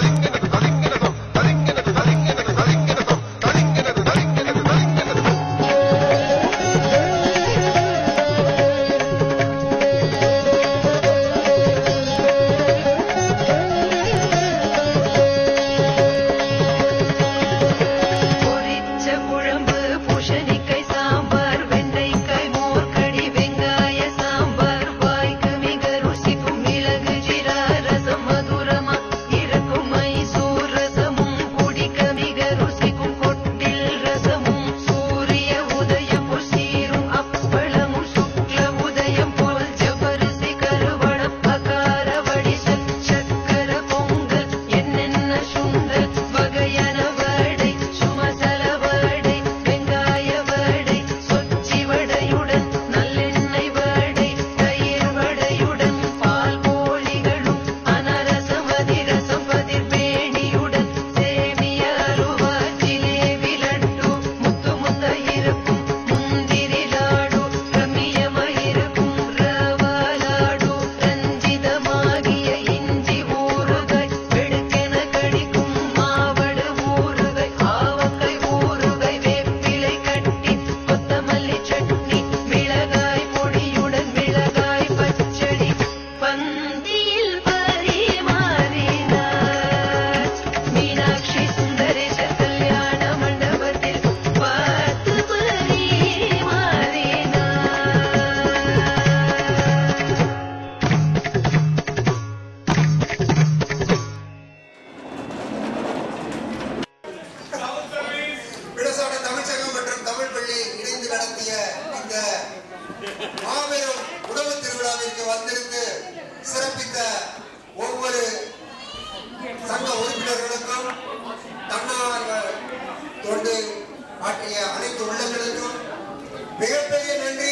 Darling மாபெரும் உணவு திருவிழாவிற்கு வந்திருந்து சிறப்பித்த ஒவ்வொரு சங்க உறுப்பினர்களுக்கும் தன்னார்வ தொண்டு ஆற்றிய அனைத்து உள்ளங்களுக்கும் மிகப்பெரிய நன்றி.